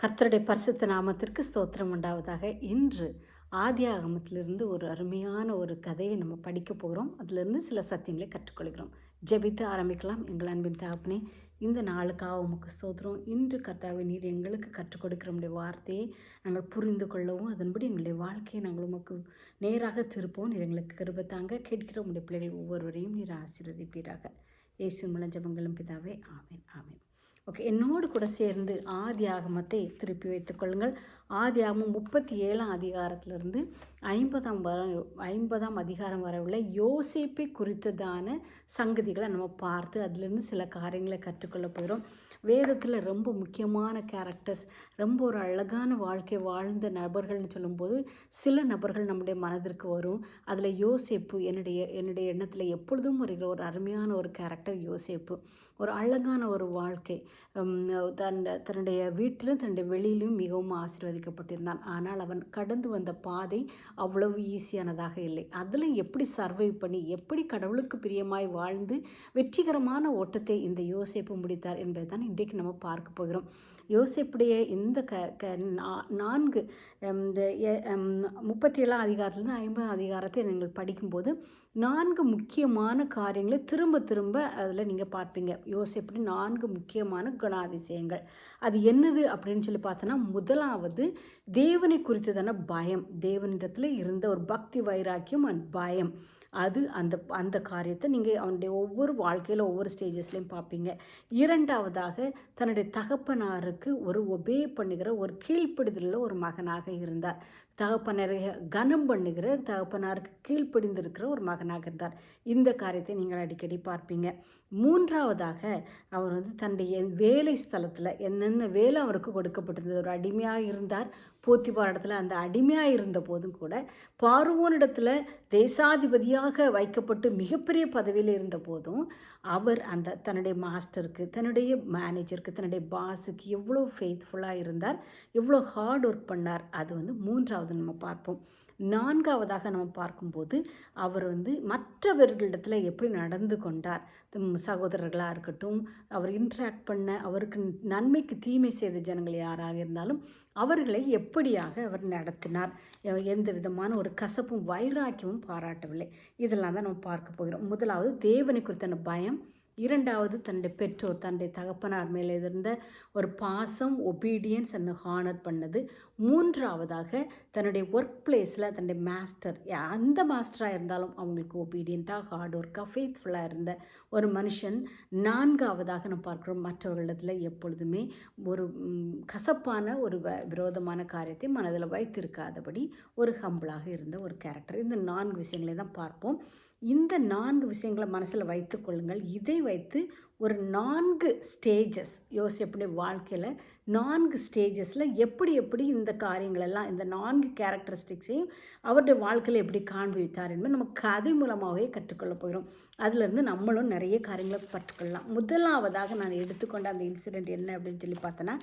கர்த்தருடைய பரிசுத்த நாமத்திற்கு ஸ்தோத்திரம் உண்டாவதாக. இன்று ஆதி ஆகமத்திலிருந்து ஒரு அருமையான ஒரு கதையை நம்ம படிக்க போகிறோம் அதிலிருந்து சில சத்தியங்களை கற்றுக்கொள்கிறோம். ஜெபித்து ஆரம்பிக்கலாம். எங்கள் அன்பின் தகப்பனே இந்த நாளுக்காக உமக்கு ஸ்தோத்திரம். இன்று கர்த்தாவை நீர் எங்களுக்கு கற்றுக் கொடுக்கிற உடைய வார்த்தையை நாங்கள் புரிந்து கொள்ளவும் அதன்படி எங்களுடைய வாழ்க்கையை நாங்கள் உமக்கு நேராக திருப்பவும் நீர் எங்களுக்கு கிருபை தாங்க. கேட்கிற உடைய பிள்ளைகள் ஒவ்வொருவரையும் நீர் ஆசீர்வதிப்பீராக. இயேசு மூலம் பிதாவே. ஆமேன் ஆமேன். ஓகே என்னோடு கூட சேர்ந்து ஆதி ஆகமத்தை திருப்பி வைத்துக்கொள்ளுங்கள் ஆதி ஆகமம் முப்பத்தி ஏழாம் அதிகாரத்திலிருந்து ஐம்பதாம் வர ஐம்பதாம் அதிகாரம் வரவுள்ள யோசிப்பை குறித்ததான சங்கதிகளை நம்ம பார்த்து அதிலிருந்து சில காரியங்களை கற்றுக்கொள்ள போகிறோம். வேதத்தில் ரொம்ப முக்கியமான கேரக்டர்ஸ் ரொம்ப ஒரு அழகான வாழ்க்கை வாழ்ந்த நபர்கள்னு சொல்லும்போது சில நபர்கள் நம்முடைய மனதிற்கு வரும். அதில் யோசிப்பு என்னுடைய என்னுடைய எண்ணத்தில் எப்பொழுதும் வருகிற ஒரு அருமையான ஒரு கேரக்டர் யோசிப்பு. ஒரு அழகான ஒரு வாழ்க்கை. தன் தன்னுடைய வீட்டிலும் தன்னுடைய வெளியிலும் மிகவும் ஆசீர்வதிக்கப்பட்டிருந்தான். ஆனால் அவன் கடந்து வந்த பாதை அவ்வளவு ஈஸியானதாக இல்லை. அதில் எப்படி சர்வை பண்ணி எப்படி கடவுளுக்கு பிரியமாய் வாழ்ந்து வெற்றிகரமான ஓட்டத்தை இந்த யோசிப்பு முடித்தார் என்பதை தான் இன்றைக்கு நம்ம பார்க்க போகிறோம். யோசிப்புடைய இந்த க க நான்கு இந்த முப்பத்தி ஏழாம் அதிகாரத்துலேருந்து ஐம்பதாம் அதிகாரத்தை நீங்கள் படிக்கும்போது நான்கு முக்கியமான காரியங்களை திரும்ப திரும்ப அதில் நீங்கள் பார்ப்பீங்க. யோசிப்படி நான்கு முக்கியமான குணாதிசயங்கள். அது என்னது அப்படின்னு சொல்லி பார்த்தோன்னா முதலாவது தேவனை குறித்ததான பயம். தேவனிடத்தில் இருந்த ஒரு பக்தி வைராக்கியம் அண்ட் பயம். அது அந்த அந்த காரியத்தை நீங்கள் அவனுடைய ஒவ்வொரு வாழ்க்கையில் ஒவ்வொரு ஸ்டேஜஸ்லையும் பார்ப்பீங்க. இரண்டாவதாக தன்னுடைய தகப்பனாருக்கு ஒரு ஒபே பண்ணுகிற ஒரு கீழ்ப்படிதலில் ஒரு மகனாக இருந்தார். தகப்பனரை கனம் பண்ணுகிற தகப்பனாருக்கு கீழ்ப்படிந்திருக்கிற ஒரு மகனாக இருந்தார். இந்த காரியத்தை நீங்கள் அடிக்கடி பார்ப்பீங்க. மூன்றாவதாக அவர் வந்து தன்னுடைய வேலை ஸ்தலத்தில் என்னென்ன வேலை அவருக்கு கொடுக்கப்பட்டிருந்தது ஒரு அடிமையாக இருந்தார் போத்திபார் இடத்துல அந்த அடிமையாக இருந்த போதும் கூட பார்வோனிடத்தில் தேசாதிபதியாக வைக்கப்பட்டு மிகப்பெரிய பதவியில் இருந்த போதும் அவர் அந்த தன்னுடைய மாஸ்டருக்கு தன்னுடைய மேனேஜருக்கு தன்னுடைய பாஸுக்கு எவ்வளோ ஃபெய்த்ஃபுல்லாக இருந்தார் எவ்வளோ ஹார்ட் ஒர்க் பண்ணார் அது வந்து மூன்றாவது நம்ம பார்ப்போம். நான்காவதாக நம்ம பார்க்கும்போது அவர் வந்து மற்றவர்களிடத்தில் எப்படி நடந்து கொண்டார். சகோதரர்களாக இருக்கட்டும் அவர் இன்ட்ராக்ட் பண்ண அவருக்கு நன்மைக்கு தீமை செய்த ஜனங்கள் யாராக இருந்தாலும் அவர்களை எப்படியாக அவர் நடத்தினார். எந்த விதமான ஒரு கசப்பும் வைராக்கியமும் பாராட்டவில்லை. இதெல்லாம் தான் நம்ம பார்க்க போகிறோம். முதலாவது தேவனை குறித்தான பயம் இரண்டாவது தன்னுடைய பெற்றோர் தன்னுடைய தகப்பனார் மேலே இருந்த ஒரு பாசம் ஒபீடியன்ஸ் அண்ட் ஹானர் பண்ணது. மூன்றாவதாக தன்னுடைய ஒர்க் பிளேஸில் தன்னுடைய மாஸ்டர் அந்த மாஸ்டராக இருந்தாலும் அவங்களுக்கு ஒபீடியண்ட்டாக ஹார்ட் ஒர்க்காக ஃபேத்ஃபுல்லாக இருந்த ஒரு மனுஷன். நான்காவதாக நம்ம பார்க்குறோம் மற்றவர்களிடத்தில் எப்பொழுதுமே ஒரு கசப்பான ஒரு வ- விரோதமான காரியத்தை மனதில் வைத்திருக்காதபடி ஒரு ஹம்பிளாக இருந்த ஒரு கேரக்டர் இந்த நான்கு விஷயங்களை தான் பார்ப்போம். இந்த நான்கு விஷயங்களை மனசில் வைத்துக்கொள்ளுங்கள் இதை வைத்து ஒரு நான்கு ஸ்டேஜஸ் யோசிப்புடைய வாழ்க்கையில் நான்கு ஸ்டேஜஸில் எப்படி எப்படி இந்த காரியங்களெல்லாம் இந்த நான்கு கேரக்டரிஸ்டிக்ஸையும் அவருடைய வாழ்க்கையில் எப்படி காண்பித்தார் என்பது நம்ம கதை மூலமாகவே கற்றுக்கொள்ள போகிறோம். அதுலேருந்து நம்மளும் நிறைய காரியங்களை கற்றுக்கொள்ளலாம் முதலாவதாக நான் எடுத்துக்கொண்ட அந்த இன்சிடெண்ட் என்ன அப்படின்னு சொல்லி பார்த்தோன்னா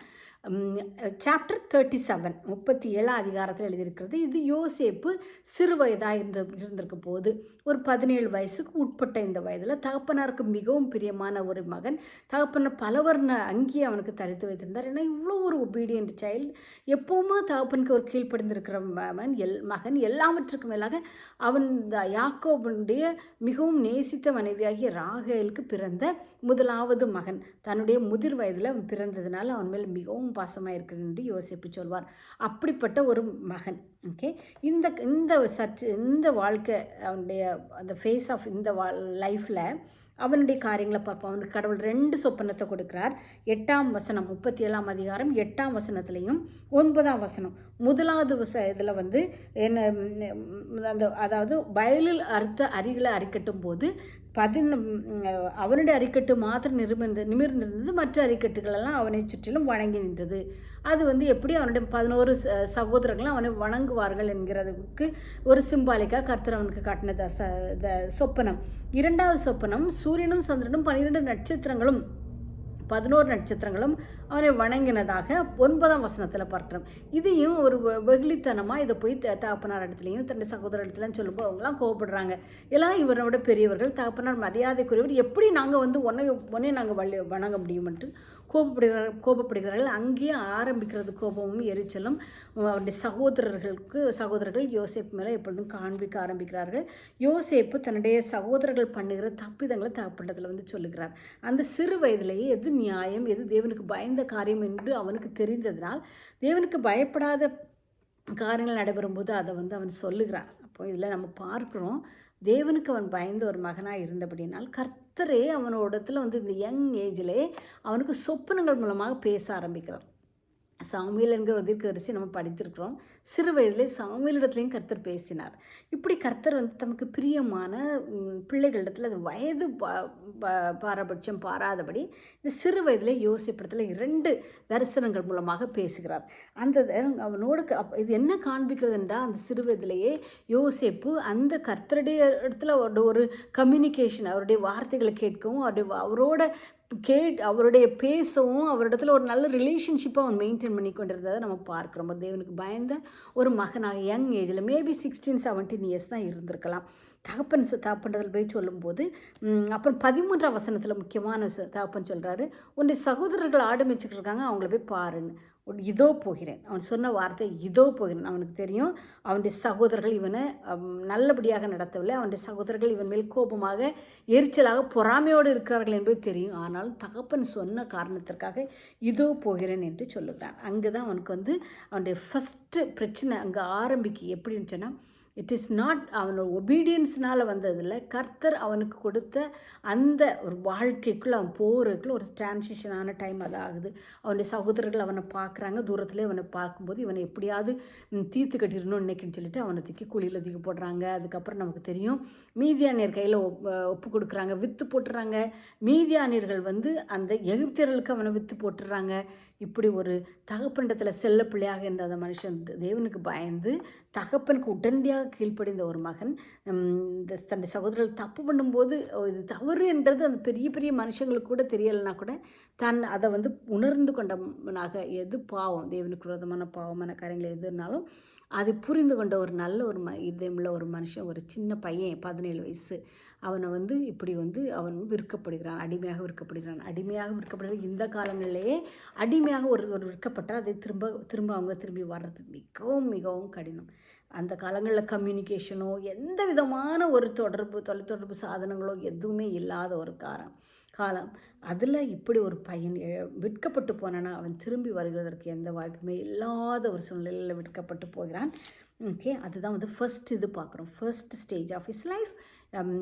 சாப்டர் தேர்ட்டி செவன் முப்பத்தி ஏழாம் அதிகாரத்தில் எழுதியிருக்கிறது. இது யோசேப்பு சிறு வயதாக இருந்த இருந்திருக்க போது ஒரு பதினேழு வயசுக்கு உட்பட்ட இந்த வயதில் தகப்பனாருக்கு மிகவும் பிரியமான ஒரு மகன். தகப்பனை பலவர்ண அங்கேயே அவனுக்கு தரித்து வைத்திருந்தார். ஏன்னா இவ்வளோ ஒரு ஒபீடியன்ட் சைல்டு எப்போவுமே தகப்பனுக்கு ஒரு கீழ்ப்படிந்திருக்கிற மகன் எல் மகன் எல்லாவற்றுக்கும் மேலாக அவன் யாக்கோபனுடைய மிகவும் நேசித்த மனைவியாகிய ராகேலுக்கு பிறந்த முதலாவது மகன். தன்னுடைய முதிர் வயதில் அவன் பிறந்ததுனால அவன் மேல் மிகவும் பாசமாக இருக்கிறது என்று யோசிப்பு சொல்வார். அப்படிப்பட்ட ஒரு மகன். ஓகே? இந்த இந்த சர்ச் இந்த வாழ்க்கை அவனுடைய அந்த ஃபேஸ் ஆஃப் இந்த வா லைஃப்பில் அவனுடைய காரியங்களை பார்ப்போம். அவனுக்கு கடவுள் ரெண்டு சொப்பனத்தை கொடுக்கிறார். எட்டாம் வசனம் முப்பத்தி ஏழாம் அதிகாரம் எட்டாம் வசனத்துலேயும் ஒன்பதாம் வசனம். முதலாவது வச இதில் வந்து என்ன அந்த அதாவது வயலில் அறுத்த அருகில் அரிக்கட்டும் போது பதின அவனுடைய அரிக்கட்டு மாத்திரம் நிமிர்ந்து நிமிர்ந்திருந்தது மற்ற அறிக்கட்டுகளெல்லாம் அவனை சுற்றிலும் வணங்கி நின்றது. அது வந்து எப்படி அவனுடைய பதினோரு ச- சகோதரர்களும் அவனை வணங்குவார்கள் என்கிறதுக்கு ஒரு சிம்பாலிக்காக கர்த்தர் அவனுக்கு காட்டின ச- த- சொப்பனம். இரண்டாவது சொப்பனம் சூரியனும் சந்திரனும் பன்னிரெண்டு நட்சத்திரங்களும் பதினோரு நட்சத்திரங்களும் அவனை வணங்கினதாக ஒன்பதாம் வசனத்தில் பார்க்குறோம் இதையும் ஒரு வெகுளித்தனமாக இதை போய் த- தகப்பனார் இடத்துலையும் தன்னுடைய சகோதர இடத்துலன்னு சொல்லும்போது அவங்களாம் கோவப்படுறாங்க எல்லாம் இவரோட பெரியவர்கள் தகப்பனார் மரியாதைக்குரியவர். எப்படி நாங்கள் வந்து உன்னை உடனே நாங்கள் வழி வணங்க முடியுமென்று கோபப்படுகிறார் கோபப்படுகிறார்கள். அங்கேயே ஆரம்பிக்கிறது கோபமும் எரிச்சலும் அவருடைய சகோதரர்களுக்கு சகோதரர்கள் யோசேப் மேலே எப்பொழுதும் காண்பிக்க ஆரம்பிக்கிறார்கள். யோசேப்பு தன்னுடைய சகோதரர்கள் பண்ணுகிற தப்பிதங்களை தகப்பண்டத்தில் வந்து சொல்லுகிறார். அந்த சிறு வயதிலேயே எது நியாயம் எது தேவனுக்கு பயந்த காரியம் என்று அவனுக்கு தெரிந்ததினால் தேவனுக்கு பயப்படாத காரியங்கள் நடைபெறும்போது அதை வந்து அவன் சொல்லுகிறான். அப்போ இதில் நம்ம பார்க்குறோம் தேவனுக்கு அவன் பயந்த ஒரு மகனாக இருந்தபடினால் கர்த்தரே அவனோடத்தில் வந்து இந்த யங் ஏஜிலே அவனுக்கு சொப்பனங்கள் மூலமாக பேச ஆரம்பிக்கிறார். சாமுவேல் என்கிற ஒரு தீர்க்கதரிசி நம்ம படித்திருக்கிறோம். சிறு வயதிலே சாமுவேலிடத்துலையும் கர்த்தர் பேசினார். இப்படி கர்த்தர் வந்து தமக்கு பிரியமான பிள்ளைகளிடத்தில் அது வயது பா- பாரபட்சம் பாராதபடி இந்த சிறு வயதிலே யோசிப்படத்தில் இரண்டு தரிசனங்கள் மூலமாக பேசுகிறார். அந்த த- அவனோடு க- இது என்ன காண்பிக்கிறது என்றால் அந்த சிறு வயதிலேயே யோசிப்பு அந்த கர்த்தருடைய இடத்துல அவரோட ஒரு கம்யூனிகேஷன் அவருடைய வார்த்தைகளை கேட்கவும் அவருடைய அவரோட கேட் அவருடைய பேசவும் அவரிடத்துல ஒரு நல்ல ரிலேஷன்ஷிப்பை அவன் மெயின்டைன் பண்ணி கொண்டிருந்ததை நம்ம பார்க்குறோம். தேவனுக்கு பயந்த ஒரு மகனாக யங் ஏஜில் மேபி சிக்ஸ்டீன் செவன்டீன் இயர்ஸ் தான் இருந்திருக்கலாம். தகப்பன் சொ- தகப்பன்றதில் போய் சொல்லும்போது அப்புறம் பதிமூன்றாம் வசனத்தில் முக்கியமான தகப்பன் சொல்கிறாரு உன்னுடைய சகோதரர்கள் ஆடு இருக்காங்க அவங்கள போய் பாருன்னு. உன் இதோ போகிறேன். அவன் சொன்ன வார்த்தை இதோ போகிறேன். அவனுக்கு தெரியும் அவனுடைய சகோதரர்கள் இவனை நல்லபடியாக நடத்தவில்லை. அவனுடைய சகோதரர்கள் இவன் மேல் கோபமாக எரிச்சலாக பொறாமையோடு இருக்கிறார்கள் என்பது தெரியும். ஆனாலும் தகப்பன் சொன்ன காரணத்திற்காக இதோ போகிறேன் என்று சொல்லுகிறான். அங்கே தான் அவனுக்கு வந்து அவனுடைய ஃபஸ்ட்டு பிரச்சனை அங்கே ஆரம்பிக்கு. எப்படின்னு சொன்னால் இட் இஸ் நாட் அவனோட ஒபீடியன்ஸ்னால் வந்ததில்லை. கர்த்தர் அவனுக்கு கொடுத்த அந்த ஒரு வாழ்க்கைக்குள்ளே அவன் போகிறதுக்குள்ள ஒரு டிரான்சிஷனான டைம் அது ஆகுது அவனுடைய சகோதரர்கள் அவனை பார்க்குறாங்க. தூரத்தில் அவனை பார்க்கும்போது இவனை எப்படியாவது தீர்த்து கட்டிடணும் இன்னைக்குன்னு சொல்லிட்டு அவனை தூக்கி குழியில் தூக்கி போடுறாங்க. அதுக்கப்புறம் நமக்கு தெரியும் மீதியானியர் கையில் ஒப்பு கொடுக்குறாங்க. விற்று போட்டுறாங்க. மீதியானியர்கள் வந்து அந்த எகிப்தியர்களுக்கு அவனை விற்று போட்டுறாங்க. இப்படி ஒரு தகப்பனிடத்தில் செல்ல பிள்ளையாக இருந்த அந்த மனுஷன் தேவனுக்கு பயந்து தகப்பனுக்கு உடனடியாக கீழ்ப்படிந்த ஒரு மகன் இந்த தன்னுடைய சகோதரர்கள் தப்பு பண்ணும்போது இது தவறு என்றது அந்த பெரிய பெரிய மனுஷங்களுக்கு கூட தெரியலைன்னா கூட தன் அதை வந்து உணர்ந்து கொண்டவனாக எது பாவம் தேவனுக்கு விரோதமான பாவமான காரியங்கள் எதுனாலும் அது புரிந்து கொண்ட ஒரு நல்ல ஒரு ம இதயமுள்ள ஒரு மனுஷன் ஒரு சின்ன பையன் பதினேழு வயசு. அவனை வந்து இப்படி வந்து அவன் விற்கப்படுகிறான் அடிமையாக விற்கப்படுகிறான். அடிமையாக விற்கப்படுகிறது இந்த காலங்களிலேயே அடிமையாக ஒரு ஒரு விற்கப்பட்டால் அதை திரும்ப திரும்ப அவங்க திரும்பி வர்றது மிகவும் மிகவும் கடினம். அந்த காலங்களில் கம்யூனிகேஷனோ எந்த விதமான ஒரு தொடர்பு தொலைத்தொடர்பு சாதனங்களோ எதுவுமே இல்லாத ஒரு காலம் காலம். அதில் இப்படி ஒரு பையன் விற்கப்பட்டு போனான்னா அவன் திரும்பி வருகிறதற்கு எந்த வாய்ப்புமே இல்லாத ஒரு சூழ்நிலையில் விற்கப்பட்டு போகிறான். ஓகே அதுதான் வந்து ஃபர்ஸ்ட் இது பார்க்குறோம். First stage of is life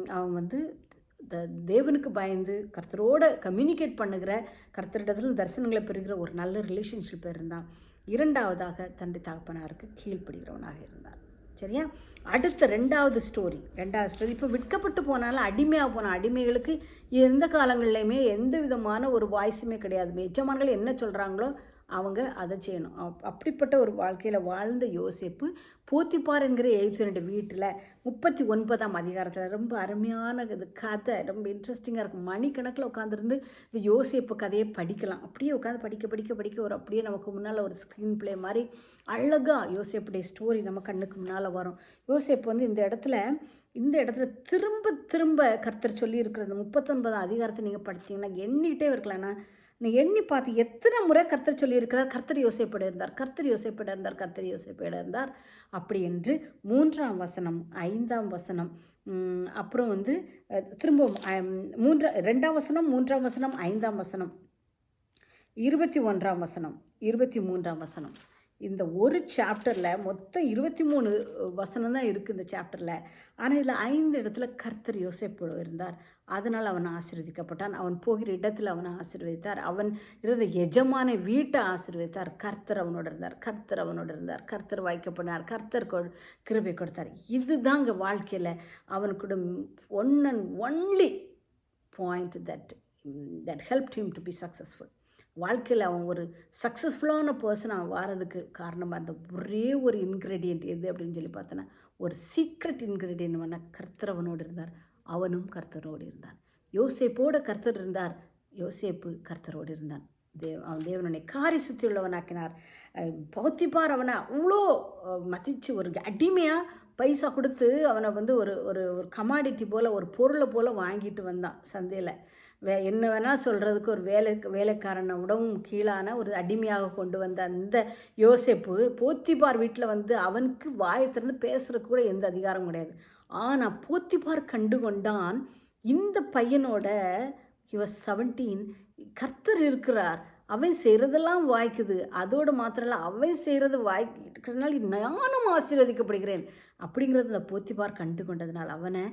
அவன் வந்து த- தேவனுக்கு பயந்து கர்த்தரோட கம்யூனிகேட் பண்ணுகிற கர்த்தரிடத்தில் தரிசனங்களை பெறுகிற ஒரு நல்ல ரிலேஷன்ஷிப் இருந்தான். இரண்டாவதாக தந்தை தகப்பனாருக்கு கீழ்ப்படுகிறவனாக இருந்தான். சரியா? அடுத்த ரெண்டாவது ஸ்டோரி ரெண்டாவது ஸ்டோரி இப்போ விற்கப்பட்டு போனாலும் அடிமையாக போன அடிமைகளுக்கு எந்த காலங்கள்லையுமே எந்த விதமான ஒரு வாய்ஸுமே கிடையாது. எஜமான்கள் என்ன சொல்கிறாங்களோ அவங்க அதை செய்யணும். அப்- அப்படிப்பட்ட ஒரு வாழ்க்கையில் வாழ்ந்த யோசிப்பு போத்திப்பார் என்கிற எய்ப்சனுடைய வீட்டில் முப்பத்தி ஒன்பதாம் அதிகாரத்தில் ரொம்ப அருமையான இது கதை ரொம்ப இன்ட்ரெஸ்டிங்காக இருக்கும். மணிக்கணக்கில் உட்காந்துருந்து இந்த யோசிப்பு கதையை படிக்கலாம். அப்படியே உட்காந்து படிக்க படிக்க படிக்க ஒரு அப்படியே நமக்கு முன்னால் ஒரு ஸ்க்ரீன் பிளே மாதிரி அழகாக யோசேப்புடைய ஸ்டோரி நம்ம கண்ணுக்கு முன்னால் வரும். யோசிப்பு வந்து இந்த இடத்துல இந்த இடத்துல திரும்ப திரும்ப கர்த்தர் சொல்லி இருக்கிற அந்த முப்பத்தொன்பதாம் அதிகாரத்தை நீங்கள் படித்தீங்கன்னா எண்ணிக்கிட்டே இருக்கலாம்னா நீ எண்ணி பார்த்து எத்தனை முறை கர்த்தர் சொல்லியிருக்கிறார் கர்த்தர் யோசிப்பட இருந்தார் கர்த்தர் யோசிப்பட இருந்தார் கர்த்தர் யோசிப்பட இருந்தார். அப்படி என்று மூன்றாம் வசனம் ஐந்தாம் வசனம் அப்புறம் வந்து திரும்பவும் மூன்றா ரெண்டாம் வசனம் மூன்றாம் வசனம் ஐந்தாம் வசனம். இருபத்தி ஒன்றாம் வசனம் இருபத்தி மூன்றாம் வசனம். இந்த ஒரு சாப்டரில் மொத்தம் இருபத்தி மூணு வசனம் தான் இருக்குது இந்த சாப்டரில் ஆனால் இதில் ஐந்து இடத்துல கர்த்தர் யோசிப்போடு இருந்தார். அதனால் அவன் ஆசீர்வதிக்கப்பட்டான். அவன் போகிற இடத்துல அவனை ஆசீர்வதித்தார். அவன் இருந்த எஜமான வீட்டை ஆசீர்வதித்தார். கர்த்தர் அவனோட இருந்தார். கர்த்தர் அவனோட இருந்தார். கர்த்தர் வாய்க்கப்பட்டார். கர்த்தர் கொ கிருபை கொடுத்தார். இதுதாங்க வாழ்க்கையில் அவனுக்கு one and only point that that help him to be successful வாழ்க்கையில் அவன் ஒரு சக்ஸஸ்ஃபுல்லான பர்சனாக வாரதுக்கு காரணமாக இருந்த ஒரே ஒரு இன்க்ரீடியன்ட் எது அப்படின்னு சொல்லி பார்த்தோன்னா ஒரு சீக்ரெட் இன்க்ரீடியன்ட் வேணால் கர்த்தரவனோடு இருந்தார். அவனும் கர்த்தரோடு இருந்தான் யோசேப்போட கர்த்தர் இருந்தார். யோசேப்பு கர்த்தரோடு இருந்தான் தேவ் அவன் தேவனுடைய காரி சுற்றி உள்ளவனாக்கினார். பௌத்திப்பார் அவனை அவ்வளோ மதித்து ஒரு அடிமையாக பைசா கொடுத்து அவனை வந்து ஒரு ஒரு ஒரு கமாடிட்டி போல் ஒரு பொருளை போல் வாங்கிட்டு வந்தான் சந்தையில். வே என்ன வேணால் சொல்கிறதுக்கு ஒரு வேலை வேலைக்காரனை விடவும் கீழான ஒரு அடிமையாக கொண்டு வந்த அந்த யோசேப்பு போத்திபார் வீட்டில் வந்து அவனுக்கு வாயத்திலிருந்து பேசுகிறதுக்கு கூட எந்த அதிகாரமும் கிடையாது. ஆனால் போத்திபார் கண்டு கொண்டான் இந்த பையனோட ஹி வாஸ் செவன்டீன் கர்த்தர் இருக்கிறார். அவன் செய்கிறதெல்லாம் வாய்க்குது. அதோடு மாத்திரம் இல்லை அவன் செய்கிறது வாய்க்கிறதுனால நானும் ஆசீர்வதிக்கப்படுகிறேன். அப்படிங்கிறத அந்த போத்திபார் கண்டு கொண்டதுனால் அவனை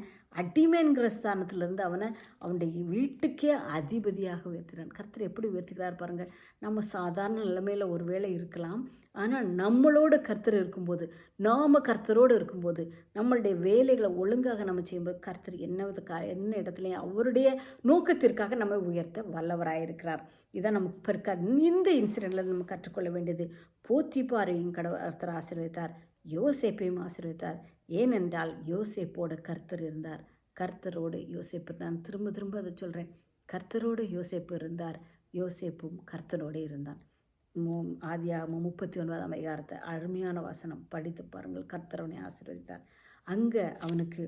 அடிமேன்கிற ஸ்தானத்திலிருந்து அவனை அவனுடைய வீட்டுக்கே அதிபதியாக உயர்த்துகிறான் கர்த்தர் எப்படி உயர்த்துகிறார் பாருங்கள் நம்ம சாதாரண நிலைமையில் ஒரு வேளை இருக்கலாம். ஆனால் நம்மளோட கர்த்தர் இருக்கும்போது நாம் கர்த்தரோடு இருக்கும்போது நம்மளுடைய வேலைகளை ஒழுங்காக நம்ம செய்யும்போது கர்த்தர் என்ன கா என்ன இடத்துலையும் அவருடைய நோக்கத்திற்காக நம்ம உயர்த்த வல்லவராயிருக்கிறார் இதான் நம்ம பிற்க இந்த இன்சிடெண்ட்டில் நம்ம கற்றுக்கொள்ள வேண்டியது. போத்திப்பாரையும் கடவுள் கர்த்தர் ஆசீர்வதித்தார் யோசேப்பையும் ஆசீர்வதித்தார். ஏனென்றால் யோசேப்போட கர்த்தர் இருந்தார். கர்த்தரோடு யோசேப்பு நான் திரும்ப திரும்ப அதை சொல்கிறேன் கர்த்தரோடு யோசேப்பு இருந்தார். யோசேப்பும் கர்த்தரோடு இருந்தான். ஆதியாகமம் முப்பத்தி ஒன்பதாம் அதிகாரத்தை அருமையான வசனம். படித்து பாருங்கள். கர்த்தரவனை ஆசீர்வதித்தார். அங்கே அவனுக்கு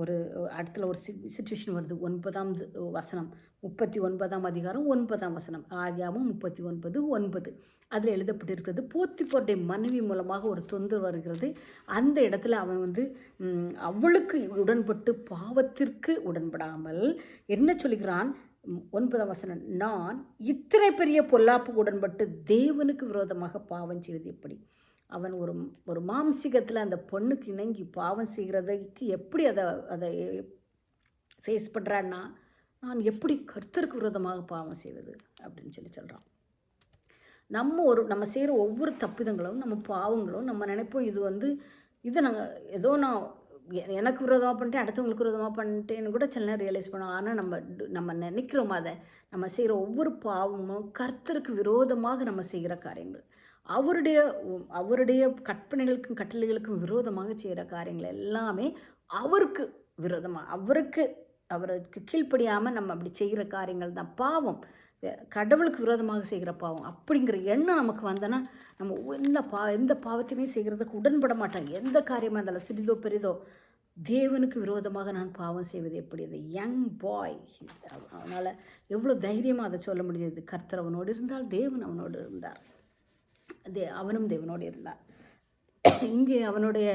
ஒரு இடத்துல ஒரு சுச்சுவேஷன் வருது. ஒன்பதாம் வசனம். முப்பத்தி ஒன்பதாம் அதிகாரம் ஒன்பதாம் வசனம். ஆதியாகவும் முப்பத்தி ஒன்பது. ஒன்பது அதில் எழுதப்பட்டிருக்கிறது போத்திப்போருடைய மனைவி மூலமாக ஒரு தொந்தரவு வருகிறது. அந்த இடத்துல அவன் வந்து அவளுக்கு உடன்பட்டு பாவத்திற்கு உடன்படாமல் என்ன சொல்கிறான்? ஒன்பதாம் வசனம் நான் இத்தனை பெரிய பொல்லாப்பு உடன்பட்டு தேவனுக்கு விரோதமாக பாவம் செய்வது எப்படி? அவன் ஒரு ஒரு மாம்சிகத்தில் அந்த பொண்ணுக்கு இணங்கி பாவம் செய்கிறதுக்கு எப்படி அதை அதை ஃபேஸ் பண்ணுறான்னா நான் எப்படி கர்த்தருக்கு விரோதமாக பாவம் செய்வது? அப்படின்னு சொல்லி சொல்கிறான் நம்ம ஒரு நம்ம செய்கிற ஒவ்வொரு தப்பிதங்களும் நம்ம பாவங்களும் நம்ம நினைப்போம் இது வந்து இதை நாங்கள் ஏதோ நான் எனக்கு விரோதமாக பண்ணிட்டேன் அடுத்தவங்களுக்கு விரோதமாக பண்ணிட்டேன்னு கூட சில நேரம் ரியலைஸ் பண்ணுவோம் ஆனால் நம்ம நம்ம நினைக்கிறோம் அதை நம்ம செய்கிற ஒவ்வொரு பாவமும் கர்த்தருக்கு விரோதமாக நம்ம செய்கிற காரியங்கள். அவருடைய அவருடைய கற்பனைகளுக்கும் கட்டளைகளுக்கும் விரோதமாக செய்கிற காரியங்கள் எல்லாமே அவருக்கு விரோதமாக அவருக்கு அவருக்கு கீழ்ப்படியாமல் நம்ம அப்படி செய்கிற காரியங்கள் தான். பாவம். கடவுளுக்கு விரோதமாக செய்கிற பாவம். அப்படிங்கிற எண்ணம் நமக்கு வந்தனா நம்ம எந்த பா எந்த பாவத்தையுமே செய்கிறதுக்கு உடன்பட மாட்டாங்க எந்த காரியமாக இருந்தாலும் சிறிதோ பெரிதோ தேவனுக்கு விரோதமாக நான் பாவம் செய்வது எப்படி? அது யங் பாய் அவனால் எவ்வளோ தைரியமாக அதை சொல்ல முடிஞ்சது? கர்த்தர் அவனோடு இருந்தால் தேவன் அவனோடு இருந்தார். தே அவனும் தேவனோடு இருந்தார். இங்கே அவனுடைய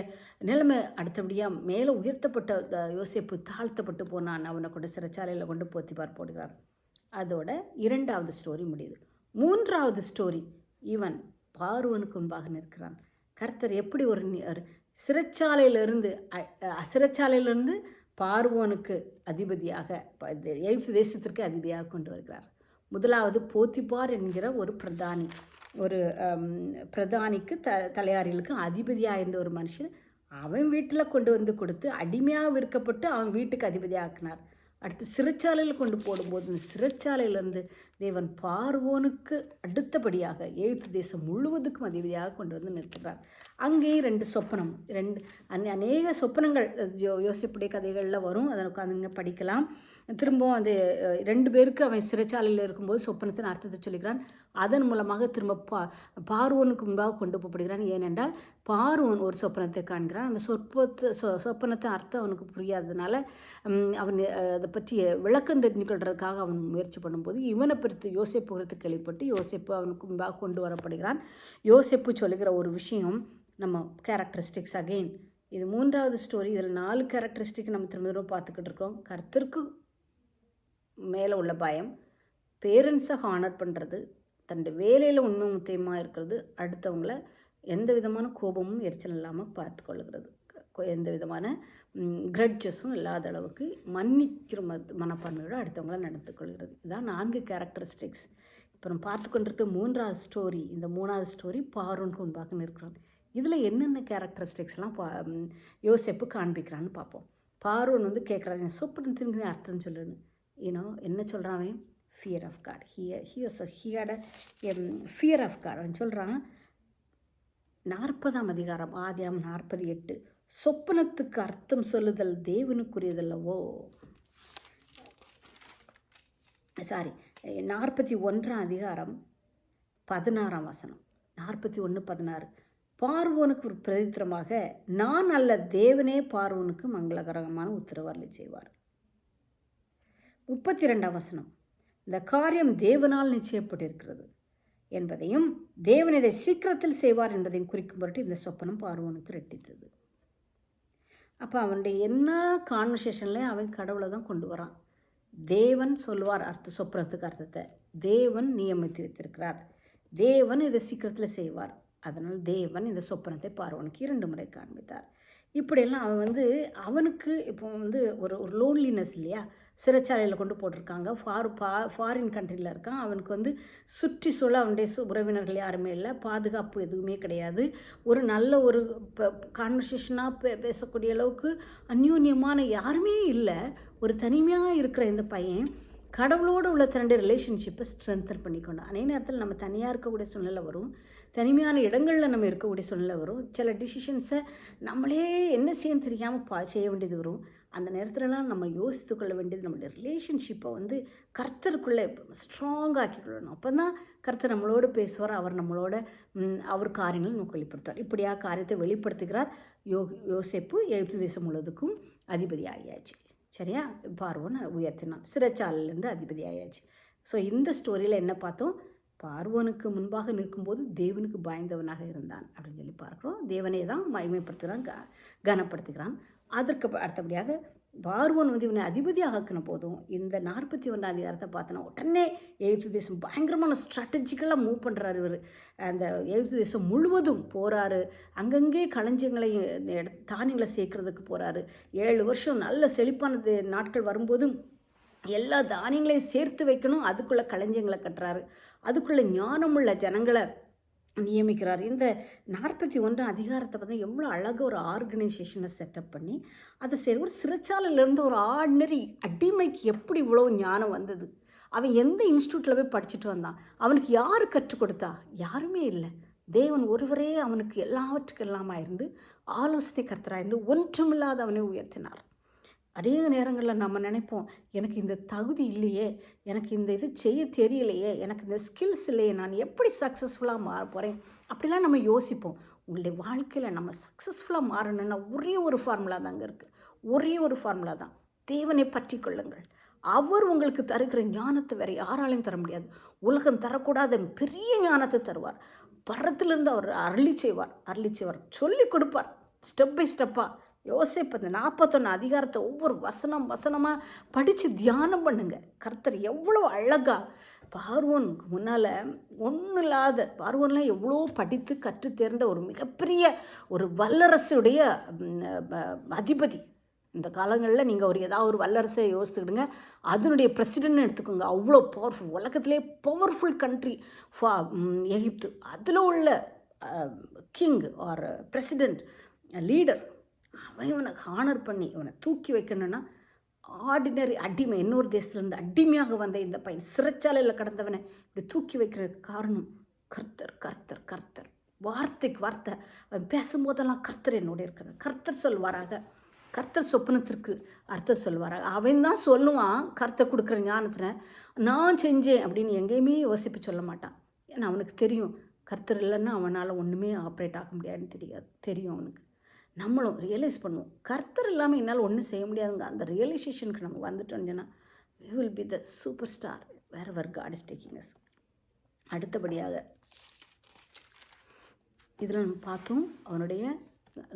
நிலைமை அடுத்தபடியாக மேலே உயர்த்தப்பட்ட யோசிப்பு தாழ்த்தப்பட்டு போனான். அவனை கொண்டு சிறைச்சாலையில் கொண்டு போத்தி போடுகிறார். அதோட இரண்டாவது ஸ்டோரி முடியுது. மூன்றாவது ஸ்டோரி இவன் பார்வனுக்கு முன்பாக நிற்கிறான். கர்த்தர் எப்படி ஒரு சிறைச்சாலையிலிருந்து சிறைச்சாலையிலிருந்து பார்வோனுக்கு அதிபதியாக எகிப்து தேசத்திற்கு அதிபதியாக கொண்டு வருகிறார். முதலாவது போத்திபார் என்கிற ஒரு பிரதானி ஒரு பிரதானிக்கு த தலையாரிகளுக்கு அதிபதியாக இருந்த ஒரு மனுஷன் அவன் வீட்டில் கொண்டு வந்து கொடுத்து அடிமையாக விற்கப்பட்டு அவன் வீட்டுக்கு அதிபதியாக்கினார். அடுத்து சிறைச்சாலையில் கொண்டு போடும்போது இந்த சிறைச்சாலையிலேருந்து தேவன் பார்வோனுக்கு அடுத்தபடியாக எழுத்து தேசம் முழுவதுக்கும் அதிபதியாக கொண்டு வந்து நிற்கிறார். அங்கேயும் ரெண்டு சொப்பனம் ரெண்டு அந் அநேக சொப்பனங்கள் யோ யோசிப்புடைய கதைகளில் வரும். அதை உட்காந்துங்க படிக்கலாம். திரும்பவும் அது ரெண்டு பேருக்கு அவன் சிறைச்சாலையில் இருக்கும்போது சொப்பனத்தின் அர்த்தத்தை சொல்லிக்கிறான். அதன் மூலமாக திரும்ப பா பார்வோனுக்கு முன்பாக கொண்டு போகப்படுகிறான். ஏனென்றால் பார்வோன் ஒரு சொப்பனத்தை காண்கிறான். அந்த சொற்பத்தை சொ சொப்பனத்தை அர்த்தம் அவனுக்கு புரியாததுனால அவன் அதை பற்றிய விளக்கம் தெரிஞ்சு கொள்றதுக்காக அவன் முயற்சி பண்ணும்போது இவனை பற்றி யோசிப்பு குறித்து கேள்விப்பட்டு யோசிப்பு அவனுக்கு முன்பாக கொண்டு வரப்படுகிறான். யோசிப்பு சொல்லுகிற ஒரு விஷயம் நம்ம கேரக்டரிஸ்டிக்ஸ் அகெயின் இது மூன்றாவது ஸ்டோரி இதில் நாலு கேரக்டரிஸ்டிக் நம்ம திரும்ப திரும்ப பார்த்துக்கிட்டு இருக்கோம். கருத்திற்கு மேலே உள்ள பயம் பேரண்ட்ஸை ஹானர் பண்ணுறது தன்னுடைய வேலையில் உண்மை முத்தியமாக இருக்கிறது அடுத்தவங்கள எந்த விதமான கோபமும் எரிச்சல் இல்லாமல் பார்த்து கொள்ளுகிறது எந்த விதமான கிரட்ஜஸும் இல்லாத அளவுக்கு மன்னிக்கிற மனப்பான்மையோடு அடுத்தவங்கள நடந்து கொள்கிறது இதுதான் நான்கு கேரக்டரிஸ்டிக்ஸ் இப்போ நம்ம பார்த்து கொண்டிருக்க மூன்றாவது ஸ்டோரி இந்த மூணாவது ஸ்டோரி பாரோன் முன்பாக நிற்கிறோம் இதில் என்னென்ன கேரக்டரிஸ்டிக்ஸ்லாம் பா யோசிப்பு காண்பிக்கிறான்னு பார்ப்போம். பார்வன் வந்து கேட்குறாங்க சூப்பரன் திரும்பி அர்த்தம் சொல்லுன்னு. ஏன்னோ என்ன சொல்கிறான் ஃபியர் ஆஃப் காட் ஹியர் ஹியஸ் ஹியட ஃபியர் ஆஃப் காட் அவன் um, சொல்கிறான் நாற்பதாம் அதிகாரம் ஆதியாம் நாற்பது எட்டு. சொப்பனத்துக்கு அர்த்தம் சொல்லுதல் தேவனுக்குரியதல்லவோ? சாரி நாற்பத்தி ஒன்றாம் அதிகாரம் பதினாறாம் வசனம். நாற்பத்தி ஒன்று பதினாறு. பார்வோனுக்கு ஒரு பிரதித்திரமாக நான் அல்ல தேவனே பார்வோனுக்கு மங்களகரமான உத்தரவு செய்வார். முப்பத்தி ரெண்டாம் வசனம். இந்த காரியம் தேவனால் நிச்சயப்பட்டிருக்கிறது என்பதையும் தேவன் இதை சீக்கிரத்தில் செய்வார் என்பதையும் குறிக்கும் பொருட்டு இந்த சொப்பனம் பார்வோனுக்கு ரெட்டித்தது. அப்போ அவனுடைய என்ன கான்வர்சேஷன்லையும் அவன் கடவுளை தான் கொண்டு வரான். தேவன் சொல்வார் அர்த்த சொப்பனத்துக்கு அர்த்தத்தை. தேவன் நியமித்து வைத்திருக்கிறார். தேவன் இதை சீக்கிரத்தில் செய்வார். அதனால் தேவன் இந்த சொப்பனத்தை பார்வனுக்கு இரண்டு முறை காண்பித்தார். இப்படியெல்லாம் அவன் வந்து அவனுக்கு இப்போ வந்து ஒரு ஒரு லோன்லினஸ் இல்லையா? சிறைச்சாலையில் கொண்டு போட்டிருக்காங்க. ஃபார் பா ஃபாரின் கண்ட்ரியில் இருக்கான். அவனுக்கு வந்து சுற்றி சூழ அவனுடைய சு உறவினர்கள் யாருமே இல்லை. பாதுகாப்பு எதுவுமே கிடையாது. ஒரு நல்ல ஒரு இப்போ கான்வர்சேஷனாக பே பேசக்கூடிய அளவுக்கு அந்யூன்யமான யாருமே இல்லை. ஒரு தனிமையாக இருக்கிற இந்த பையன் கடவுளோடு உள்ள தன்னுடைய ரிலேஷன்ஷிப்பை ஸ்ட்ரென்தன் பண்ணிக்கணும் அதே நேரத்தில் நம்ம தனியாக இருக்கக்கூடிய சூழ்நிலை வரும். தனிமையான இடங்களில் நம்ம இருக்கக்கூடிய சூழ்நிலை வரும். சில டிசிஷன்ஸை நம்மளே என்ன செய்யணும் தெரியாமல் பா செய்ய வேண்டியது வரும். அந்த நேரத்துலலாம் நம்ம யோசித்து கொள்ள வேண்டியது நம்மளுடைய ரிலேஷன்ஷிப்பை வந்து கர்த்தருக்குள்ளே ஸ்ட்ராங் ஆக்கிக்கொள்ளணும். அப்போ தான் கர்த்தர் நம்மளோடு பேசுவார் அவர் நம்மளோட அவர் காரியங்களை நமக்கு வெளிப்படுத்துவார். இப்படியாக காரியத்தை வெளிப்படுத்துகிறார் யோ யோசிப்பு எழுத்து தேசம் முழுவதுக்கும் அதிபதி ஆகியாச்சு. சரியா? பார்வோன் உயர்த்தினான். சிறைச்சாலையிலேருந்து அதிபதி ஆகியாச்சு. ஸோ இந்த ஸ்டோரியில் என்ன பார்த்தோம்? பார்வனுக்கு முன்பாக நிற்கும்போது தேவனுக்கு பயந்தவனாக இருந்தான் அப்படின்னு சொல்லி பார்க்குறோம். தேவனே தான் மகிமைப்படுத்துகிறான் க கனப்படுத்துகிறான். அதற்கு அடுத்தபடியாக பார்வன் வந்து இவனை அதிபதியாக ஆக்கின போதும் இந்த நாற்பத்தி ஒன்றாம் அதிகாரத்தை பார்த்தோன்னா உடனே எகிப்து தேசம் பயங்கரமான ஸ்ட்ராட்டஜிக்கலாக மூவ் பண்ணுறாரு இவர். அந்த எகிப்து தேசம் முழுவதும் போகிறாரு அங்கங்கே களஞ்சியங்களையும் தானியங்களை சேர்க்கறதுக்கு போகிறாரு ஏழு வருஷம் நல்ல செழிப்பானது நாட்கள் வரும்போதும் எல்லா தானியங்களையும் சேர்த்து வைக்கணும். அதுக்குள்ளே களஞ்சியங்களை கட்டுறாரு. அதுக்குள்ளே ஞானமுள்ள ஜனங்களை நியமிக்கிறார். இந்த நாற்பத்தி ஒன்று அதிகாரத்தை பார்த்தா எவ்வளோ அழகாக ஒரு ஆர்கனைசேஷனை செட்டப் பண்ணி அதை சரி ஒரு சிறைச்சாலையிலேருந்து ஒரு ஆர்டினரி அடிமைக்கு எப்படி இவ்வளோ ஞானம் வந்தது? அவன் எந்த இன்ஸ்டியூட்டில் போய் படிச்சுட்டு வந்தான்? அவனுக்கு யார் கற்றுக் கொடுத்தா? யாருமே இல்லை. தேவன் ஒருவரே அவனுக்கு எல்லாவற்றுக்கும் எல்லாமா இருந்து ஆலோசனை கர்த்தராக இருந்து ஒன்றுமில்லாத அவனை உயர்த்தினார். அநேக நேரங்களில் நம்ம நினைப்போம் எனக்கு இந்த தகுதி இல்லையே எனக்கு இந்த இது செய்ய தெரியலையே எனக்கு இந்த ஸ்கில்ஸ் இல்லையே நான் எப்படி சக்ஸஸ்ஃபுல்லாக மாற போகிறேன் அப்படிலாம் நம்ம யோசிப்போம். உங்களுடைய வாழ்க்கையில் நம்ம சக்ஸஸ்ஃபுல்லாக மாறணும்னா ஒரே ஒரு ஃபார்முலா தாங்க இருக்குது ஒரே ஒரு ஃபார்முலா தான். தேவனை பற்றி கொள்ளுங்கள். அவர் உங்களுக்கு தருகிற ஞானத்தை வேறு யாராலையும் தர முடியாது. உலகம் தரக்கூடாத பெரிய ஞானத்தை தருவார். பரத்திலிருந்து அவர் அருளி செய்வார். அருளி செய்வார். சொல்லி கொடுப்பார். ஸ்டெப் பை ஸ்டெப்பாக யோசிப்பு இந்த நாற்பத்தொன்று அதிகாரத்தை ஒவ்வொரு வசனம் வசனமாக படித்து தியானம் பண்ணுங்க. கர்த்தர் எவ்வளோ அழகாக பார்வோனுக்கு முன்னால் ஒன்றும் இல்லாத பார்வோன்லாம் எவ்வளோ படித்து கற்று தேர்ந்த ஒரு மிகப்பெரிய ஒரு வல்லரசுடைய அதிபதி. இந்த காலங்களில் நீங்கள் ஒரு ஏதாவது ஒரு வல்லரசை யோசித்துக்கிடுங்க. அதனுடைய பிரசிடென்ட்னு எடுத்துக்கோங்க. அவ்வளோ பவர்ஃபுல் உலகத்திலே பவர்ஃபுல் கண்ட்ரி ஃபா எகிப்து. அதில் உள்ள கிங் ஆர் பிரசிடெண்ட் லீடர் அவன் இவனை ஹானர் பண்ணி இவனை தூக்கி வைக்கணும்னா ஆர்டினரி அடிமை இன்னொரு தேசத்துலேருந்து அடிமையாக வந்த இந்த பையன் சிறைச்சாலையில் கடந்தவனை இப்படி தூக்கி வைக்கிற காரணம் கர்த்தர் கர்த்தர் கர்த்தர். வார்த்தைக்கு வார்த்தை. அவன் பேசும்போதெல்லாம் கர்த்தர் என்னோட இருக்கிறார். கர்த்தர் சொல்வாராக. கர்த்தர் சொப்பனத்திற்கு அர்த்தம் சொல்வாராக. அவன் தான் சொல்லுவான் கர்த்தர் கொடுக்குற ஞானத்தில் நான் செஞ்சேன் அப்படின்னு எங்கேயுமே யோசிப்பு சொல்ல மாட்டான். ஏன்னா அவனுக்கு தெரியும். கர்த்தர் இல்லைன்னா அவனால் ஒன்றுமே ஆப்ரேட் ஆக முடியாதுன்னு தெரியாது. தெரியும் அவனுக்கு. நம்மளும் ரியலைஸ் பண்ணுவோம். கர்த்தர் இல்லாமல் என்னால் ஒன்றும் செய்ய முடியாதுங்க. அந்த ரியலைசேஷனுக்கு நம்ம வந்துட்டோம்னு சொன்னால் we will be the super star wherever God is taking us அடுத்தபடியாக இதில் நம்ம பார்த்தோம் அவனுடைய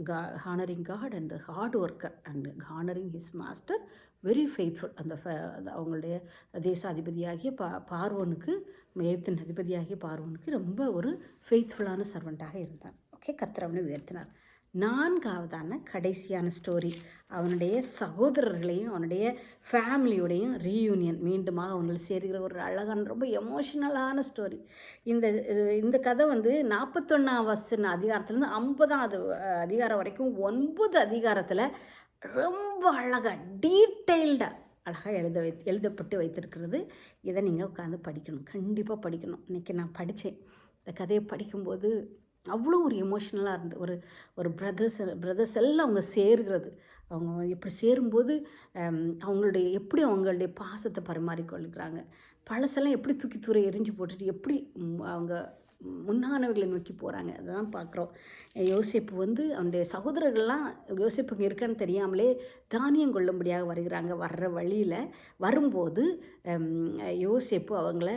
கா honouring God and hard worker and honouring his master very faithful அந்த அவங்களுடைய தேசாதிபதியாகிய பா பார்வனுக்கு மேத்தின் அதிபதியாகிய பார்வனுக்கு ரொம்ப ஒரு ஃபெய்த்ஃபுல்லான சர்வெண்ட்டாக இருந்தான். ஓகே கத்திரவனை உயர்த்தினார். நான்காவதான கடைசியான ஸ்டோரி அவனுடைய சகோதரர்களையும் அவனுடைய ஃபேமிலியோடையும் ரீயூனியன் மீண்டுமாக அவங்களை சேர்கிற ஒரு அழகான ரொம்ப எமோஷனலான ஸ்டோரி இந்த இந்த கதை வந்து நாற்பத்தொன்னாம் வசன அதிகாரத்துலேருந்து ஐம்பதாவது அதிகாரம் வரைக்கும் ஒன்பது அதிகாரத்தில் ரொம்ப அழகாக டீட்டெயில்டாக அழகாக எழுத வை எழுதப்பட்டு வைத்திருக்கிறது. இதை நீங்கள் உட்காந்து படிக்கணும். கண்டிப்பாக படிக்கணும். இன்றைக்கி நான் படித்தேன். இந்த கதையை படிக்கும்போது அவ்வளோ ஒரு எமோஷ்னலாக இருந்து ஒரு ஒரு பிரதர்ஸ் பிரதர்ஸ் எல்லாம் அவங்க சேர்கிறது. அவங்க இப்படி சேரும்போது அவங்களுடைய எப்படி அவங்களுடைய பாசத்தை பரிமாறிக்கொள்கிறாங்க? பழசெல்லாம் எப்படி தூக்கி தூர எரிஞ்சு போட்டுட்டு எப்படி அவங்க முன்னானவர்களை நோக்கி போகிறாங்க அதெல்லாம் பார்க்குறோம் யோசிப்பு வந்து அவனுடைய சகோதரர்கள்லாம் யோசிப்புங்க இருக்கான்னு தெரியாமலே தானியம் கொள்ளும்படியாக வருகிறாங்க. வர்ற வழியில் வரும்போது யோசிப்பு அவங்கள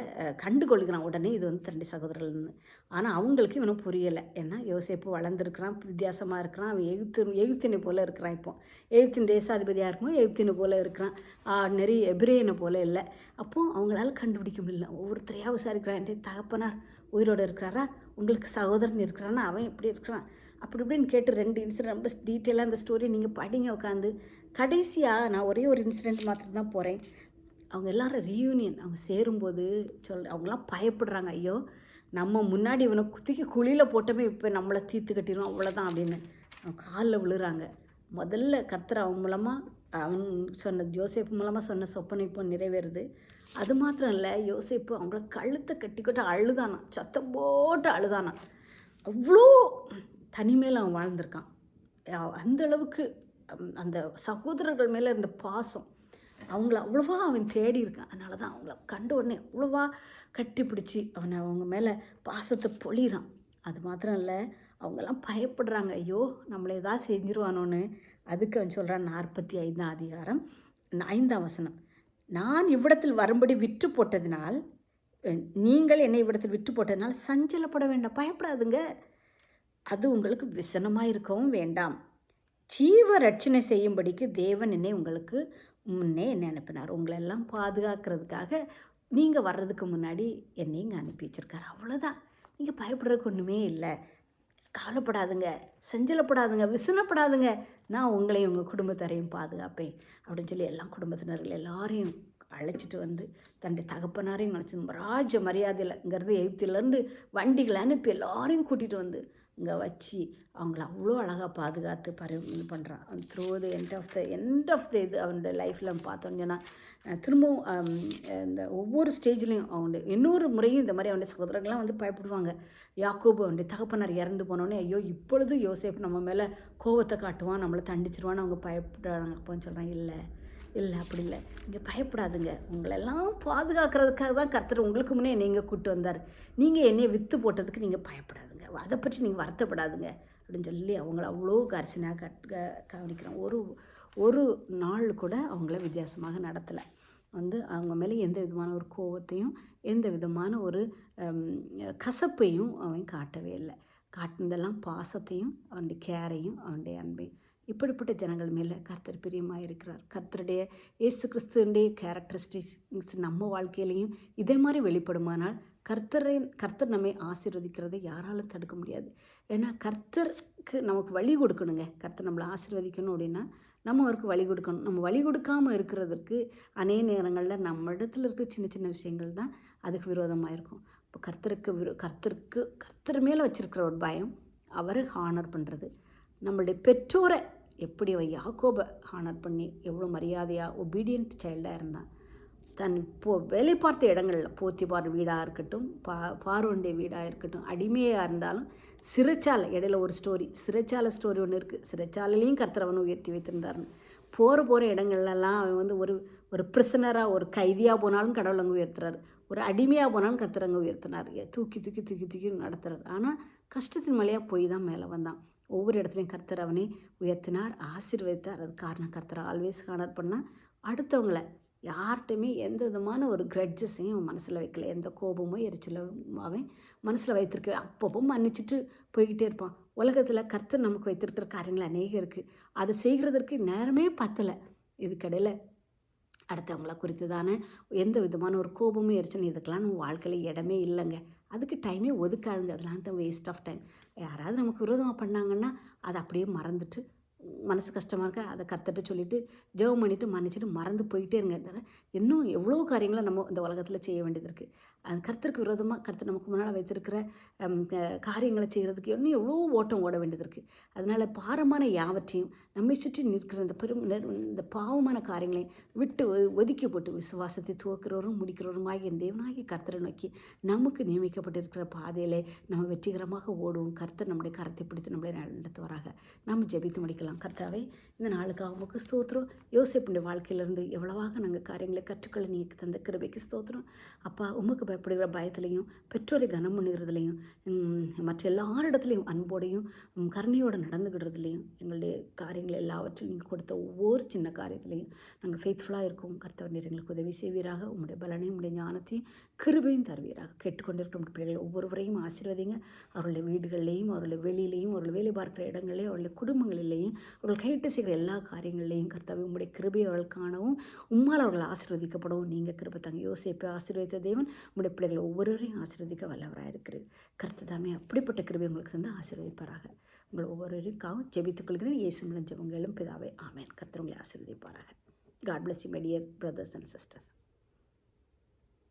கண்டுகொள்கிறான் உடனே இது வந்து தன்னுடைய சகோதரர்கள்னு. ஆனால் அவங்களுக்கு இவனும் புரியலை. ஏன்னா யோசேப்பு வளர்ந்துருக்கிறான் வித்தியாசமாக இருக்கிறான். அவன் எகிப்து எகிப்தினை போல் இருக்கிறான் இப்போ. எகிப்தின் தேசாதிபதியாக இருக்கும்போது எகிப்தினை போல் இருக்கிறான். நிறைய எபிரேனை போல் இல்லை. அப்போது அவங்களால கண்டுபிடிக்க முடியல. ஒவ்வொருத்தரையாக விசாரிக்கிறான். என் தகப்பனார் உயிரோடு இருக்கிறாரா? உங்களுக்கு சகோதரன் இருக்கிறான்னா அவன் எப்படி இருக்கிறான்? அப்படி இப்படின்னு கேட்டு ரெண்டு இன்சிடென்ட் ரொம்ப டீட்டெயிலாக அந்த ஸ்டோரி நீங்கள் படிங்க உட்காந்து. கடைசியாக நான் ஒரே ஒரு இன்சிடெண்ட் மாத்திரம் தான் போகிறேன் அவங்க எல்லாரும் ரீயூனியன் அவங்க சேரும்போது சொல் அவங்களாம் பயப்படுறாங்க ஐயோ நம்ம முன்னாடி இவனை குத்திக்கி குழியில் போட்டோமே இப்போ நம்மளை தீர்த்து கட்டிடுவோம் அவ்வளோதான் அப்படின்னு. அவன் காலில் விழுறாங்க. முதல்ல கர்த்தர் அவன் மூலமாக அவன் சொன்ன யோசேப்பு மூலமாக சொன்ன சொப்பனை இப்போ நிறைவேறுது. அது மாத்திரம் இல்லை யோசேப்பு அவங்கள கழுத்தை கட்டிக்கிட்டு அழுதானான் சத்தம் போட்டு அழுதானான் அவ்வளோ தனிமையில் அவன் வாழ்ந்திருக்கான். அந்த அளவுக்கு அந்த சகோதரர்கள் மேலே இருந்த பாசம் அவங்கள அவ்வளோவா அவன் தேடி இருக்கான். அதனால தான் அவங்கள கண்ட உடனே அவ்வளோவா கட்டி பிடிச்சி அவனை அவங்க மேலே பாசத்தை பொழிகிறான் அது மாத்திரம் இல்லை அவங்கெல்லாம் பயப்படுறாங்க. ஐயோ நம்மளை ஏதாவது செஞ்சிருவானோன்னு அதுக்கு அவன் சொல்கிறான் நாற்பத்தி ஐந்தாம் அதிகாரம் ஐந்தாம் வசனம். நான் இவ்விடத்தில் வரும்படி விற்று போட்டதினால் நீங்கள் என்னை இவ்விடத்தில் விற்று போட்டதினால் சஞ்சலப்பட வேண்டாம் பயப்படாதுங்க. அது உங்களுக்கு விசனமாக இருக்கவும் வேண்டாம். ஜீவ ரட்சணை செய்யும்படிக்கு தேவன் என்னை உங்களுக்கு முன்னே என்னை அனுப்பினார். உங்களெல்லாம் பாதுகாக்கிறதுக்காக நீங்கள் வர்றதுக்கு முன்னாடி என்னை இங்கே அனுப்பி வச்சிருக்காரு. அவ்வளோதான் நீங்கள் பயப்படுறதுக்கு ஒன்றுமே இல்லை. கவலைப்படாதுங்க. செஞ்சலப்படாதுங்க. விசனப்படாதுங்க. நான் உங்களையும் உங்கள் குடும்பத்தாரையும் பாதுகாப்பேன். அப்படின்னு சொல்லி எல்லா குடும்பத்தினர்கள் எல்லாரையும் அழைச்சிட்டு வந்து தன்னுடைய தகப்பனாரையும் அழைச்சி ராஜ மரியாதையிலங்கிறது எகிப்திலேருந்து வண்டிகளை அனுப்பி எல்லாரையும் கூட்டிகிட்டு வந்து இங்கே வச்சு அவங்கள அவ்வளோ அழகாக பாதுகாத்து பரி இது பண்ணுறான் through the end of the end of the இது அவனுடைய லைஃப்பில் பார்த்தோன்னு சொன்னால் திரும்பவும் இந்த ஒவ்வொரு ஸ்டேஜ்லேயும் அவனுடைய இன்னொரு முறையும் இந்த மாதிரி அவனுடைய சகோதரர்கள்லாம் வந்து பயப்படுவாங்க. யாக்கோபு அவனுடைய தகப்பனார் இறந்து போனோடனே ஐயோ இப்பொழுது யோசேப் நம்ம மேலே கோவத்தை காட்டுவான் நம்மளை தண்டிச்சிருவான்னு அவங்க பயப்படுறாங்க. அப்போன்னு சொல்கிறான் இல்லை இல்லை அப்படி இல்லை. நீங்கள் பயப்படாதுங்க. உங்களெல்லாம் பாதுகாக்கிறதுக்காக தான் கர்த்தர் உங்களுக்கு முன்னே நீங்கள் கூப்பிட்டு வந்தார். நீங்கள் என்னையை விற்று போட்டதுக்கு நீங்கள் பயப்படாதுங்க. அதை பற்றி நீங்கள் வருத்தப்படாதுங்க அப்படின்னு சொல்லி அவங்கள அவ்வளோ கரிசனாக கட் க- கவனிக்கிறோம் ஒரு ஒரு நாள் கூட அவங்கள வித்தியாசமாக நடத்தலை. வந்து அவங்க மேலே எந்த விதமான ஒரு கோபத்தையும் எந்த விதமான ஒரு கசப்பையும் அவன் காட்டவே இல்லை. காட்டினதெல்லாம் பாசத்தையும் அவனுடைய கேரையும் அவனுடைய அன்பையும். இப்படிப்பட்ட ஜனங்கள் மேலே கர்த்தர் பிரியமாக இருக்கிறார். கர்த்தருடைய இயேசு கிறிஸ்துவனுடைய கேரக்டரிஸ்டிக்ஸ் நம்ம வாழ்க்கையிலையும் இதே மாதிரி வெளிப்படுமானால் கர்த்தரை கர்த்தர் நம்மை ஆசீர்வதிக்கிறதை யாராலும் தடுக்க முடியாது. ஏன்னா கர்த்தருக்கு நமக்கு வழி கொடுக்கணுங்க. கர்த்தர் நம்மளை ஆசீர்வதிக்கணும் அப்படின்னா நம்ம அவருக்கு வழி கொடுக்கணும். நம்ம வழி கொடுக்காம இருக்கிறதுக்கு அநே நேரங்களில் நம்ம இடத்துல இருக்க சின்ன சின்ன விஷயங்கள் தான் அதுக்கு விரோதமாக இருக்கும். இப்போ கர்த்தருக்கு விரோ கர்த்தருக்கு கர்த்தர் மேலே வச்சுருக்கிற ஒரு பயம் அவரை ஹானர் பண்ணுறது நம்மளுடைய பெற்றோரை எப்படி அவன் யாக்கோபை ஹானர் பண்ணி எவ்வளோ மரியாதையாக ஒபீடியன்ட் சைல்டாக இருந்தான். தன் போ வேலை பார்த்த இடங்களில் போத்திபார் வீடாக இருக்கட்டும் பா பார்வனுடைய வீடாக இருக்கட்டும் அடிமையாக இருந்தாலும் சிறைச்சாலை இடையில ஒரு ஸ்டோரி சிறைச்சாலை ஸ்டோரி ஒன்று இருக்குது சிறைச்சாலையிலையும் கர்த்தரவனை உயர்த்தி வைத்திருந்தார்னு போகிற போகிற இடங்கள்லாம் அவன் வந்து ஒரு ஒரு பிரிசனராக ஒரு கைதியாக போனாலும் கடவுள் அங்கே உயர்த்துறாரு. ஒரு அடிமையாக போனாலும் கர்த்தர் உயர்த்தினார். தூக்கி தூக்கி தூக்கி தூக்கி நடத்துறாரு. ஆனால் கஷ்டத்தின் மலையாக போய் தான் மேலே வந்தான். ஒவ்வொரு இடத்துலையும் கர்த்தர் அவனை உயர்த்தினார் ஆசீர்வதித்தார். அது காரணம் கர்த்தர் ஆல்வேஸ் ஹானர் பண்ணால் அடுத்தவங்களை யார்கிட்டையுமே எந்த விதமான ஒரு கிரட்ஜஸையும் அவன் மனசில் வைக்கல. எந்த கோபமோ எரிச்சலோ அவன் மனசில் வைத்திருக்க. அப்பப்போ மன்னிச்சிட்டு போய்கிட்டே இருப்பான். உலகத்தில் கர்த்தர் நமக்கு வைத்திருக்கிற காரியங்கள் அநேகம் இருக்குது அதை செய்கிறதற்கு நேரமே பத்தலை. இதுக்கடையில் அடுத்தவங்கள குறித்து தானே எந்த விதமான ஒரு கோபமும் எரிச்சல் இதுக்கெல்லாம் நம்ம வாழ்க்கையில் இடமே இல்லைங்க. அதுக்கு டைமே ஒதுக்காதுங்க. அதெல்லாம் தான் வேஸ்ட் ஆஃப் டைம் யாராவது நமக்கு விரோதமாக பண்ணாங்கன்னா அதை அப்படியே மறந்துட்டு மனசு கஷ்டமாக இருக்க? அதை கற்றுட்டு சொல்லிவிட்டு ஜெபம் பண்ணிவிட்டு மன்னிச்சுட்டு மறந்து போயிட்டே இருங்க தவிர இன்னும் எவ்வளோ காரியங்களை நம்ம இந்த உலகத்தில் செய்ய வேண்டியது இருக்குது அந்த கர்த்தருக்கு விரோதமாக கருத்து நமக்கு முன்னால் வைத்திருக்கிற காரியங்களை செய்கிறதுக்கு இன்னும் எவ்வளோ ஓட்டம் ஓட வேண்டியது இருக்குது அதனால் பாரமான யாவற்றையும் நம்மை சுற்றி நிற்கிற இந்த பெரும் இந்த பாவமான காரியங்களையும் விட்டு ஒதுக்கி போட்டு விசுவாசத்தை துவக்கிறவரும் முடிக்கிறவருமாகிய என் தேவனாகிய கர்த்தரை நோக்கி நமக்கு நியமிக்கப்பட்டிருக்கிற பாதையிலே நம்ம வெற்றிகரமாக ஓடுவோம். கர்த்தர் நம்முடைய கரத்தை பிடித்து நம்மளை நடத்துவாராக. நாம் ஜெபித்து முடிக்கலாம். கர்த்தாவே இந்த நாளுக்காக அவங்களுக்கு ஸ்தோத்திரம். யோசிப்புடைய வாழ்க்கையிலிருந்து எவ்வளவாக நாங்கள் காரியங்களை கற்றுக்கொள்ள நீ தந்த கிருபைக்கு ஸ்தோத்திரம். அப்பா உமக்கு பயப்படுகிற பயத்துலையும் பெற்றோரை கனம் பண்ணுகிறதுலையும் மற்ற மற்ற எல்லாரிடத்துலையும் அன்போடையும் கருணையோடு நடந்துக்கிடுறதுலையும் எங்களுடைய காரியங்கள் எல்லாவற்றிலும் நீங்கள் கொடுத்த ஒவ்வொரு சின்ன காரியத்திலையும் நாங்கள் ஃபெய்த்ஃபுல்லாக இருக்கோம். கர்த்தவர் நீர் எங்களுக்கு உதவி செய்வீராக. உங்களுடைய பலனையும் உங்களுடைய ஞானத்தையும் கிருபையும் தருவீராக. கேட்டுக்கொண்டிருக்கிற பிள்ளைகள் ஒவ்வொருவரையும் ஆசீர்வதிங்க. அவருடைய வீடுகளிலையும் அவருடைய வெளியிலையும் அவர்கள் வேலை பார்க்கிற இடங்களிலேயும் அவருடைய குடும்பங்களிலேயும் அவர்கள் கைட்டு செய்கிற எல்லா காரியங்களிலேயும் கர்த்தாவே உங்களுடைய கிருபை அவர்கள் காணவும். உம்மால் அவர்கள் ஆசீர்வதிக்கப்படவும். நீங்கள் கிருபை தாங்க யோசிப்பை ஆசீர்வதித்த தேவன் உங்களுடைய பிள்ளைகள் ஒவ்வொருவரையும் ஆசீர்வதிக்க வல்லவராக இருக்கிறது கர்த்ததாமே அப்படிப்பட்ட கிருபை உங்களுக்கு தந்து ஆசீர்வதிப்பாராக. உங்கள் ஒவ்வொருவருக்காகவும் ஜெபித்துக் கொள்கிறேன். இயேசு மூலம் ஜெபங்களும் பிதாவே. ஆமேன். கர்த்தர் உங்களை ஆசீர்வதிப்பாராக. God bless you my dear brothers and sisters